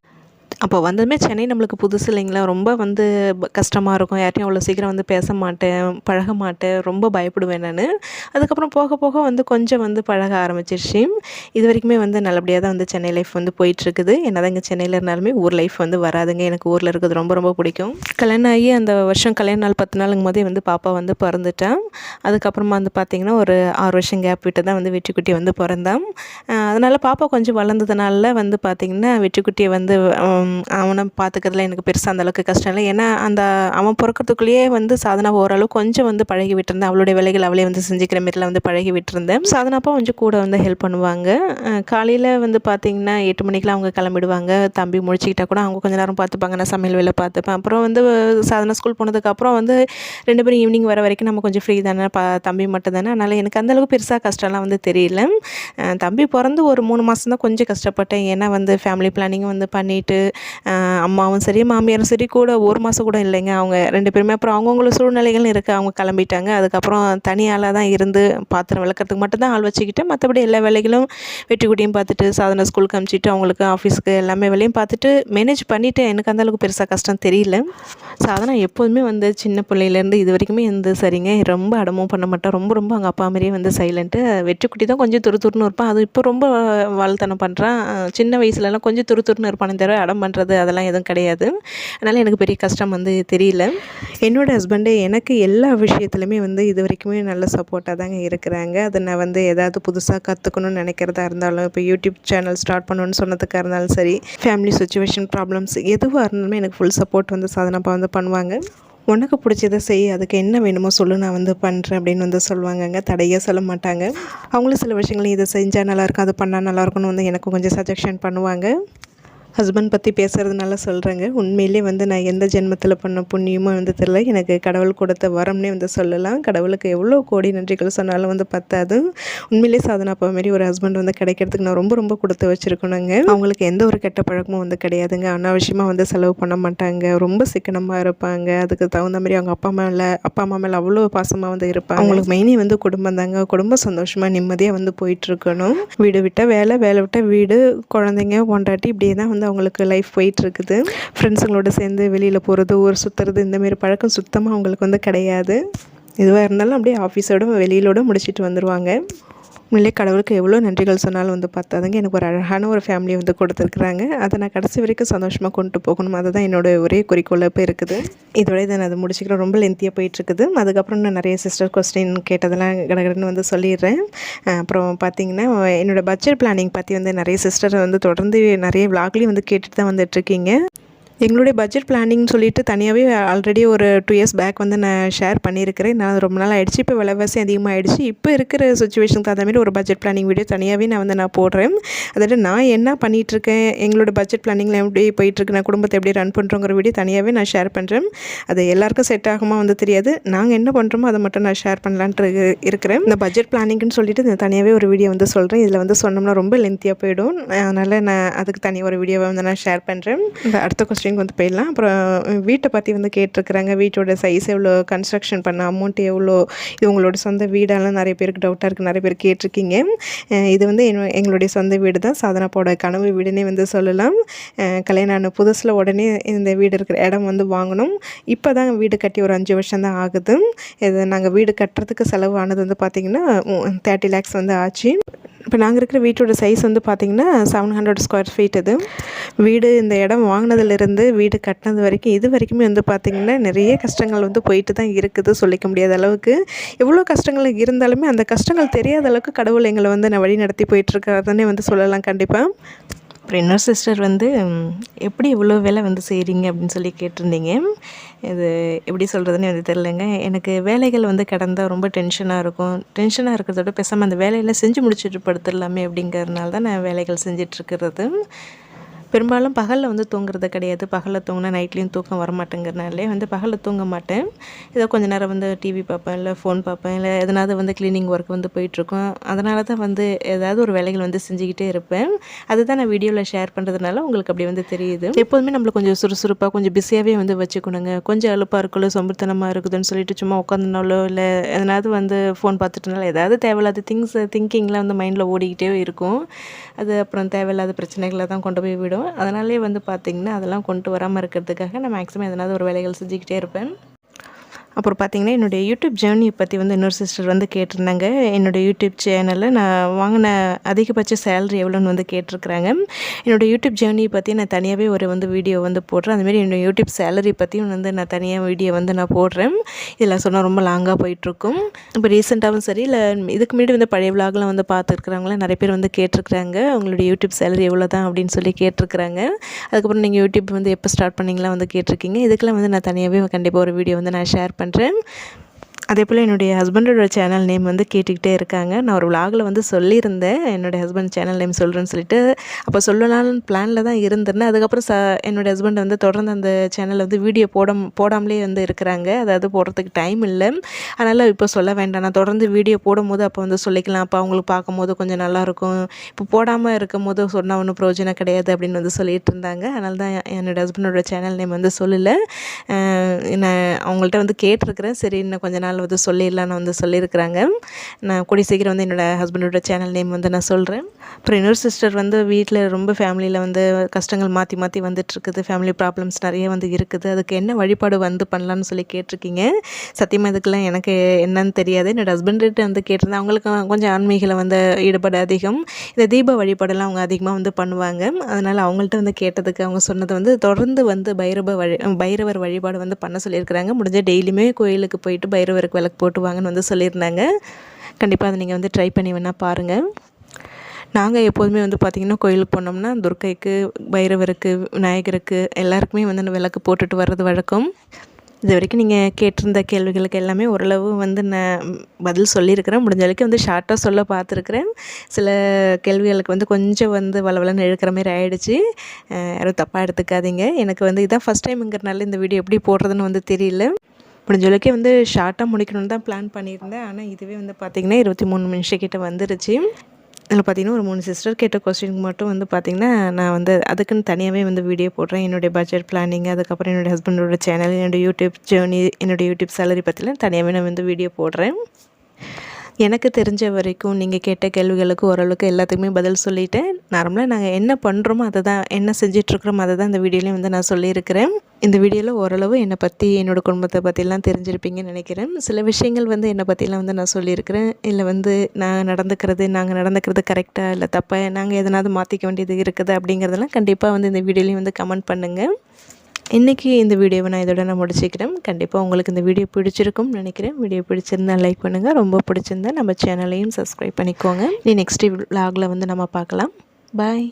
Speaker 1: அப்போ வந்ததுமே சென்னை நம்மளுக்கு புதுசு இல்லைங்களா? ரொம்ப வந்து கஷ்டமாக இருக்கும். யார்ட்டையும் அவ்வளோ சீக்கிரம் வந்து பேச மாட்டேன் பழக மாட்டேன். ரொம்ப பயப்படுவேன் நான். அதுக்கப்புறம் போக போக வந்து கொஞ்சம் வந்து பழக ஆரம்பிச்சிருச்சு. இது வரைக்குமே வந்து நல்லபடியாக தான் வந்து சென்னை லைஃப் வந்து போயிட்டுருக்குது. என்னதான் இங்கே சென்னையில் இருந்தாலுமே ஊர் லைஃப் வந்து வராதுங்க. எனக்கு ஊரில் இருக்கிறது ரொம்ப ரொம்ப பிடிக்கும். கல்யாணம் ஆகி அந்த வருஷம் கல்யாண நாள் பத்து நாளுங்கும் போதே வந்து பாப்பா வந்து பிறந்துட்டேன். அதுக்கப்புறமா வந்து பார்த்திங்கன்னா ஒரு ஆறு வருஷம் கேப் விட்டு தான் வந்து வெற்றிக்குட்டி வந்து பிறந்தான். அதனால் பாப்பா கொஞ்சம் வளர்ந்ததுனால வந்து பார்த்திங்கன்னா வெற்றிக்குட்டியை வந்து அவனை பார்த்துக்கிறதுல எனக்கு பெருசாக அந்தளவுக்கு கஷ்டம் இல்லை. ஏன்னா அந்த அவன் பிறக்கிறதுக்குள்ளேயே வந்து சாதனா ஓரளவு கொஞ்சம் வந்து பழகி விட்டுருந்தேன். அவளுடைய வேலைகள் அவளே வந்து செஞ்சுக்கிற மாரிலாம் வந்து பழகி விட்டுருந்தேன். சாதனாப்பா கொஞ்சம் கூட வந்து ஹெல்ப் பண்ணுவாங்க. காலையில் வந்து பார்த்திங்கன்னா எட்டு மணிக்கெலாம் அவங்க கிளம்பிடுவாங்க. தம்பி முடிச்சுக்கிட்டா கூட அவங்க கொஞ்சம் நேரம் பார்த்துப்பாங்க நான் சமையல் வேலை பார்த்துப்பேன் அப்புறம் வந்து சாதனா ஸ்கூல் போனதுக்கப்புறம் வந்து ரெண்டு பேரும் ஈவினிங் வர வரைக்கும் நம்ம கொஞ்சம் ஃப்ரீ தானே? பா தம்பி மட்டும் தானே? அதனால் எனக்கு அந்தளவுக்கு பெருசாக கஷ்டம்லாம் வந்து தெரியல. தம்பி பிறந்து ஒரு மூணு மாதம் தான் கொஞ்சம் கஷ்டப்பட்டேன். ஏன்னா வந்து ஃபேமிலி பிளானிங் வந்து பண்ணிவிட்டு அம்மாவும் சரி மாமியாரும் சரி கூட ஒரு மாதம் கூட இல்லைங்க. அவங்க ரெண்டு பேருமே அப்புறம் அவங்கவுங்கள சூழ்நிலைகள் இருக்குது அவங்க கிளம்பிட்டாங்க. அதுக்கப்புறம் தனியால் தான் இருந்து பாத்திரம் விளக்கறதுக்கு மட்டும்தான் ஆள் வச்சுக்கிட்டு மற்றபடி எல்லா வேலைகளும் வெட்டிக்குட்டியும் பார்த்துட்டு சாதனை ஸ்கூலுக்கு அனுப்பிச்சிட்டு அவங்களுக்கு ஆஃபீஸுக்கு எல்லாமே வேலையும் பார்த்துட்டு மேனேஜ் பண்ணிவிட்டு எனக்கு அந்த அளவுக்கு பெருசாக கஷ்டம் தெரியல. சாதனை எப்போதுமே வந்து சின்ன பிள்ளையிலேருந்து இது வரைக்குமே வந்து சரிங்க. ரொம்ப அடமும் பண்ண மாட்டேன் ரொம்ப ரொம்ப அவங்க அப்பா மாதிரியே வந்து சைலண்ட்டு வெற்றிக்குட்டி தான் கொஞ்சம் துரு துருன்னு இருப்பான். அது இப்போ ரொம்ப வாழ்த்தனம் பண்ணுறான் சின்ன வயசுலலாம் கொஞ்சம் துரு துருன்னு இருப்பானே. தவிர அடம் பண்ணுறது அதெல்லாம் எதுவும் கிடையாது. அதனால் எனக்கு பெரிய கஷ்டம் வந்து தெரியல. என்னோடய ஹஸ்பண்டு எனக்கு எல்லா விஷயத்துலையுமே வந்து இது வரைக்குமே நல்ல சப்போர்ட்டாக தாங்க இருக்கிறாங்க. அதை நான் வந்து ஏதாவது புதுசாக கற்றுக்கணும்னு நினைக்கிறதா இருந்தாலும் இப்போ யூடியூப் சேனல் ஸ்டார்ட் பண்ணணும்னு சொன்னதுக்காக இருந்தாலும் சரி ஃபேமிலி சுச்சுவேஷன் ப்ராப்ளம்ஸ் எதுவாக இருந்தாலுமே எனக்கு ஃபுல் சப்போர்ட் வந்து சாதனப்பா வந்து பண்ணுவாங்க. உனக்கு பிடிச்சதை செய் அதுக்கு என்ன வேணுமோ சொல்லு நான் வந்து பண்ணுறேன் அப்படின்னு வந்து சொல்லுவாங்கங்க. தடையே சொல்ல மாட்டாங்க. அவங்களும் சில விஷயங்களையும் இதை செஞ்சால் நல்லாயிருக்கும் அது பண்ணால் நல்லாயிருக்கும்னு வந்து எனக்கு கொஞ்சம் சஜஷன் பண்ணுவாங்க. ஹஸ்பண்ட் பற்றி பேசுகிறதுனால சொல்கிறேங்க உண்மையிலே வந்து நான் எந்த ஜென்மத்தில் பண்ண புண்ணியமோ வந்து தெரில எனக்கு கடவுள் கொடுத்த வரம்னே வந்து சொல்லலாம். கடவுளுக்கு எவ்வளோ கோடி நன்றிகள் சொன்னாலும் வந்து பத்தாது. உண்மையிலே சாதனா அப்பா மாரி ஒரு ஹஸ்பண்ட் வந்து கிடைக்கிறதுக்கு நான் ரொம்ப ரொம்ப கொடுத்து வச்சுருக்கணுங்க. அவங்களுக்கு எந்த ஒரு கெட்ட பழக்கமும் வந்து கிடையாதுங்க. அனாவசியமாக வந்து செலவு பண்ண மாட்டாங்க. ரொம்ப சிக்கனமாக இருப்பாங்க. அதுக்கு தகுந்த மாதிரி அவங்க அப்பா அம்மா மேலே அப்பா அம்மா மேலே அவ்வளோ பாசமாக வந்து இருப்பாங்க. அவங்களுக்கு மெயினே வந்து குடும்பம் தாங்க. குடும்பம் சந்தோஷமாக நிம்மதியாக வந்து போயிட்டுருக்கணும் வீடு விட்டால் வேலை வேலை விட்டால் வீடு. குழந்தைங்க கொண்டாட்டி இப்படியே தான் வந்து அவங்களுக்கு லைஃப் போயிட்டுருக்குது. ஃப்ரெண்ட்ஸுங்களோட சேர்ந்து வெளியில் போகிறது ஊர் சுற்றுறது இந்தமாரி பழக்கம் சுத்தமாக அவங்களுக்கு வந்து கிடையாது. எதுவாக இருந்தாலும் அப்படியே ஆஃபீஸோட வெளியிலோட முடிச்சிட்டு வந்துடுவாங்க உண்மையிலே கடவுளுக்கு எவ்வளோ நன்றிகள் சொன்னாலும் வந்து பார்த்தாதுங்க எனக்கு ஒரு அழகான ஒரு ஃபேமிலியை வந்து கொடுத்துருக்குறாங்க. அதை நான் கடைசி வரைக்கும் சந்தோஷமாக கொண்டு போகணும். அதுதான் என்னோட ஒரே குறிக்கோளாக இப்போ இருக்குது. இதோட இதை நான் அதை முடிச்சுக்கிறேன். ரொம்ப லென்த்தியாக போயிட்டுருக்குது. அதுக்கப்புறம் நான் நிறைய சிஸ்டர் கொஸ்டின் கேட்டதெல்லாம் கடகடன்னு வந்து சொல்லிடுறேன். அப்புறம் பார்த்தீங்கன்னா என்னோடய பட்ஜெட் பிளானிங் பற்றி வந்து நிறைய சிஸ்டர் வந்து தொடர்ந்து நிறைய விளாக்லேயும் வந்து கேட்டுட்டு தான் வந்துட்டுருக்கீங்க. எங்களுடைய பட்ஜெட் பிளானிங்னு சொல்லிட்டு தனியாகவே ஆல்ரெடி ஒரு டூ இயர்ஸ் பேக் வந்து நான் ஷேர் பண்ணியிருக்கிறேன். நான் ரொம்ப நாள் ஆகிடுச்சு இப்போ விலைவாசி அதிகமாகிடுச்சு இப்போ இருக்கிற சுச்சுவேஷனுக்கு தகுந்த மாதிரி ஒரு பட்ஜெட் பிளானிங் வீடியோ தனியாகவே நான் வந்து நான் போடுறேன். அதாவது நான் என்ன பண்ணிகிட்ருக்கேன் எங்களோட பட்ஜெட் பிளானிங்கில் எப்படி போயிட்டுருக்கு? நான் குடும்பத்தை எப்படி ரன் பண்ணுறோங்கிற வீடியோ தனியாகவே நான் ஷேர் பண்ணுறேன் அது எல்லாருக்கும் செட் ஆகுமா வந்து தெரியாது. நாங்கள் என்ன பண்ணுறோமோ அதை மட்டும் நான் ஷேர் பண்ணலான்ட்டு இருக்கிறேன். இந்த பட்ஜெட் பிளானிங்னு சொல்லிட்டு நான் தனியாகவே ஒரு வீடியோ வந்து சொல்கிறேன் இதில் வந்து சொன்னோம்னா ரொம்ப லென்த்தியாக போயிடும். அதனால் நான் அதுக்கு தனியாக ஒரு வீடியோவை வந்து நான் ஷேர் பண்ணுறேன் இந்த அடுத்த கொஸ்டின் கொஸ்டின் வந்து போயிடலாம். அப்புறம் வீட்டை பற்றி வந்து கேட்டிருக்கிறாங்க. வீட்டோட சைஸ் எவ்வளோ கன்ஸ்ட்ரக்ஷன் பண்ண அமௌண்ட் எவ்வளோ இது உங்களோட சொந்த வீடெல்லாம் நிறைய பேருக்கு டவுட்டாக இருக்குது நிறைய பேர் கேட்டிருக்கீங்க. இது வந்து எங்களுடைய சொந்த வீடு தான். சாதனாப்போட கனவு வீடுன்னே வந்து சொல்லலாம். கல்யாணம் ஆன புதுசில் உடனே இந்த வீடு இருக்கிற இடம் வந்து வாங்கணும். இப்போ தான் வீடு கட்டி ஒரு அஞ்சு வருஷம் தான் ஆகுது. இது நாங்கள் வீடு கட்டுறதுக்கு செலவு ஆனது வந்து பார்த்திங்கன்னா தேர்ட்டி லேக்ஸ் வந்து ஆச்சு. இப்போ நாங்கள் இருக்கிற வீட்டோட சைஸ் வந்து பார்த்திங்கன்னா செவன் ஹண்ட்ரட் ஸ்கொயர் ஃபீட் இது. வீடு இந்த இடம் வாங்கினதுலேருந்து வந்து வீடு கட்டினது வரைக்கும் இது வரைக்குமே வந்து பார்த்திங்கன்னா நிறைய கஷ்டங்கள் வந்து போயிட்டு தான் இருக்குது சொல்லிக்க முடியாத அளவுக்கு. எவ்வளோ கஷ்டங்கள் இருந்தாலுமே அந்த கஷ்டங்கள் தெரியாத அளவுக்கு கடவுள் எங்களை வந்து நான் வழி நடத்தி போயிட்டுருக்காருன்னே வந்து சொல்லலாம் கண்டிப்பாக அப்புறம் இன்னொரு சிஸ்டர் வந்து எப்படி இவ்வளோ வேலை வந்து செய்கிறீங்க அப்படின்னு சொல்லி கேட்டிருந்தீங்க. இது எப்படி சொல்கிறதுன்னு எனக்கு தெரிலங்க எனக்கு வேலைகள் வந்து கடந்தால் ரொம்ப டென்ஷனாக இருக்கும். டென்ஷனாக இருக்கிறத விட பேசாமல் அந்த வேலையெல்லாம் செஞ்சு முடிச்சுட்டு படுத்துடலாமே அப்படிங்கிறதுனால தான் நான் வேலைகள் செஞ்சிட்ருக்கிறது பெரும்பாலும் பகலில் வந்து தூங்குறது கிடையாது. பகலில் தூங்கினா நைட்லேயும் தூக்கம் வரமாட்டேங்கிறனாலே வந்து பகலில் தூங்க மாட்டேன். ஏதோ கொஞ்சம் நேரம் வந்து டிவி பார்ப்பேன் இல்லை ஃபோன் பார்ப்பேன் இல்லை எதனாவது வந்து க்ளீனிங் ஒர்க் வந்து போயிட்டுருக்கும். அதனால தான் வந்து ஏதாவது ஒரு வேலைகள் வந்து செஞ்சுக்கிட்டே இருப்பேன். அதுதான் நான் வீடியோவில் ஷேர் பண்ணுறதுனால உங்களுக்கு அப்படி வந்து தெரியுது. எப்போதுமே நம்மளை கொஞ்சம் சுறுசுறுப்பாக கொஞ்சம் பிஸியாகவே வந்து வச்சுக்கணுங்க. கொஞ்சம் அலுப்பாக இருக்கலோ சொம்புத்தனமாக இருக்குதுன்னு சொல்லிட்டு சும்மா உட்காந்துனாலோ இல்லை எதனாவது வந்து ஃபோன் பார்த்துட்டனால ஏதாவது தேவையில்லாத திங்ஸ் திங்கிங்லாம் வந்து மைண்டில் ஓடிக்கிட்டே இருக்கும். அது அப்புறம் தேவையில்லாத பிரச்சனைகளை தான் கொண்டு போய் விடும். அதனாலே வந்து பார்த்திங்கன்னா அதெல்லாம் கொண்டு வராமல் இருக்கிறதுக்காக நான் மேக்ஸிமம் எதனாவது ஒரு வேலைகள் செஞ்சுக்கிட்டே இருப்பேன். அப்புறம் பார்த்தீங்கன்னா என்னுடைய யூடியூப் ஜேர்னியை பற்றி வந்து இன்னொரு சிஸ்டர் வந்து கேட்டிருந்தாங்க. என்னுடைய யூடியூப் சேனலில் நான் வாங்கின அதிகபட்ச சேலரி எவ்வளோன்னு வந்து கேட்டிருக்கிறாங்க. என்னோடய யூடியூப் ஜேர்னியை பற்றி நான் தனியாகவே ஒரு வந்து வீடியோ வந்து போடுறேன். அதுமாரி என்னோட யூடியூப் சேலரி பற்றியும் வந்து நான் தனியாக வீடியோ வந்து நான் போடுறேன். இதில் சொன்னால் ரொம்ப லாங்காக போயிட்டுருக்கும். இப்போ ரீசெண்டாகவும் சரி இல்லை இதுக்கு முன்னாடி வந்து பழைய விலாக்லாம் வந்து பார்த்துருக்குறவங்களாம் நிறைய பேர் வந்து கேட்டிருக்கிறாங்க. உங்களுடைய யூடியூப் சேலரி எவ்வளோ தான் அப்படின்னு சொல்லி கேட்டிருக்கிறாங்க. அதுக்கப்புறம் நீங்கள் யூடியூப் வந்து எப்போ ஸ்டார்ட் பண்ணிங்களா வந்து கேட்டிருக்கீங்க. இதுக்கெல்லாம் வந்து நான் தனியாகவே கண்டிப்பாக ஒரு வீடியோ வந்து நான் ஷேர் பண்ணுறேன் அதே போல் என்னுடைய ஹஸ்பண்டோட சேனல் நேம் வந்து கேட்டுக்கிட்டே இருக்காங்க. நான் ஒரு விலாகில் வந்து சொல்லியிருந்தேன். என்னுடைய ஹஸ்பண்ட் சேனல் நேம் சொல்கிறேன்னு சொல்லிட்டு அப்போ சொல்லலாம்னு பிளானில் தான் இருந்திருந்தேன். அதுக்கப்புறம் ச என்னுடைய ஹஸ்பண்ட் வந்து தொடர்ந்து அந்த சேனலில் வந்து வீடியோ போட போடாமலே வந்து இருக்கிறாங்க. அதாவது போடுறதுக்கு டைம் இல்லை. அதனால் இப்போ சொல்ல வேண்டாம். நான் தொடர்ந்து வீடியோ போடும்போது அப்போ வந்து சொல்லிக்கலாம். அப்போ அவங்களுக்கு பார்க்கும்போது கொஞ்சம் நல்லாயிருக்கும் இப்போ போடாமல் இருக்கும் போது சொன்னால் ஒன்றும் பிரயோஜனம் கிடையாது அப்படின்னு வந்து சொல்லிட்டு இருந்தாங்க. அதனால தான் என்னோட ஹஸ்பண்டோட சேனல் நேம் வந்து சொல்லலை. நான் அவங்கள்ட்ட வந்து கேட்டிருக்கிறேன். சரி இன்னும் கொஞ்ச நாள் வந்து சொல்லிடலான்னு வந்து சொல்லியிருக்கிறாங்க. நான் கூடிய சீக்கிரம் வந்து என்னோடய ஹஸ்பண்டோட சேனல் நேம் வந்து நான் சொல்கிறேன் அப்புறம் இன்னொரு சிஸ்டர் வந்து வீட்டில் ரொம்ப ஃபேமிலியில் வந்து கஷ்டங்கள் மாற்றி மாற்றி வந்துட்டுருக்குது. ஃபேமிலி ப்ராப்ளம்ஸ் நிறைய வந்து இருக்குது. அதுக்கு என்ன வழிபாடு வந்து பண்ணலான்னு சொல்லி கேட்டிருக்கீங்க. சத்தியமாக இதுக்கெல்லாம் எனக்கு என்னன்னு தெரியாது. என்னோடய ஹஸ்பண்ட்கிட்ட வந்து கேட்டிருந்தேன். அவங்களுக்கு கொஞ்சம் ஆன்மீகில் வந்து ஈடுபாடு அதிகம். இந்த தீப வழிபாடெல்லாம் அவங்க அதிகமாக வந்து பண்ணுவாங்க. அதனால் அவங்கள்ட்ட வந்து கேட்டதுக்கு அவங்க சொன்னது வந்து தொடர்ந்து வந்து பைரவ வழி பைரவர் வழிபாடு வந்து பண்ண சொல்லியிருக்கிறாங்க. முடிஞ்ச டெய்லியுமே கோயிலுக்கு போயிட்டு பைரவருக்கு விளக்கு போட்டு வாங்கன்னு வந்து சொல்லியிருந்தாங்க. கண்டிப்பாக அதை நீங்கள் வந்து ட்ரை பண்ணி வேணால் பாருங்கள் நாங்கள் எப்போதுமே வந்து பார்த்திங்கன்னா கோயிலுக்கு போனோம்னா துர்க்கைக்கு பைரவருக்கு விநாயகருக்கு எல்லாருக்குமே வந்து அந்த விளக்கு போட்டுட்டு வர்றது வழக்கம். இது வரைக்கும் நீங்கள் கேட்டிருந்த கேள்விகளுக்கு எல்லாமே ஓரளவு வந்து நான் பதில் சொல்லியிருக்கிறேன். முடிஞ்ச வரைக்கும் வந்து ஷார்ட்டாக சொல்ல பார்த்துருக்குறேன். சில கேள்விகளுக்கு வந்து கொஞ்சம் வந்து வளவலன்னு இழுக்கிற மாதிரி ஆகிடுச்சு யாரும் தப்பாக எடுத்துக்காதீங்க. எனக்கு வந்து இதான் ஃபஸ்ட் டைம்ங்கிறனால இந்த வீடியோ எப்படி போடுறதுன்னு வந்து தெரியல. முடிஞ்ச அளவுக்கு வந்து ஷார்ட்டாக முடிக்கணும்னு தான் பிளான் பண்ணியிருந்தேன். ஆனால் இதுவே வந்து பார்த்திங்கன்னா இருபத்தி மூணு நிமிஷக்கிட்ட வந்துருச்சு. இதில் பார்த்தீங்கன்னா ஒரு மூணு சிஸ்டர் கேட்ட கொஸ்டினுக்கு மட்டும் வந்து பார்த்திங்கன்னா நான் வந்து அதுக்குன்னு தனியாகவே வந்து வீடியோ போடுறேன். என்னுடைய பட்ஜெட் பிளானிங் அதுக்கப்புறம் என்னுடைய ஹஸ்பண்டோட சேனல் என்னோடய யூடியூப் ஜேர்னி என்னோடய யூடியூப் சேலரி பற்றிலாம் தனியாகவே நான் வந்து வீடியோ போடுறேன். எனக்கு தெரிஞ்ச வரைக்கும் நீங்கள் கேட்ட கேள்விகளுக்கு ஓரளவுக்கு எல்லாத்துக்குமே பதில் சொல்லிட்டேன். நார்மலாக நாங்கள் என்ன பண்ணுறோமோ அதை தான் என்ன செஞ்சிட்ருக்குறோமோ அதை தான் இந்த வீடியோலையும் வந்து நான் சொல்லியிருக்கிறேன். இந்த வீடியோவில் ஓரளவு என்னை பற்றி என்னோடய குடும்பத்தை பற்றிலாம் தெரிஞ்சிருப்பீங்கன்னு நினைக்கிறேன். சில விஷயங்கள் வந்து என்னை பற்றிலாம் வந்து நான் சொல்லியிருக்கிறேன். இல்லை வந்து நான் நடந்துக்கிறது நாங்கள் நடந்துக்கிறது கரெக்டாக இல்லை தப்பாக நாங்கள் எதனாவது மாற்றிக்க வேண்டியது இருக்குது அப்படிங்கிறதெல்லாம் கண்டிப்பாக வந்து இந்த வீடியோலையும் வந்து கமெண்ட் பண்ணுங்கள் இன்றைக்கி இந்த வீடியோவை நான் இதோட நான் முடிச்சுக்கிறேன். கண்டிப்பாக உங்களுக்கு இந்த வீடியோ பிடிச்சிருக்கும்னு நினைக்கிறேன். வீடியோ பிடிச்சிருந்தா லைக் பண்ணுங்கள் ரொம்ப பிடிச்சிருந்தா நம்ம சேனலையும் சப்ஸ்கிரைப் பண்ணிக்கோங்க. நீ நெக்ஸ்ட் vlogல வந்து நம்ம பார்க்கலாம். பாய்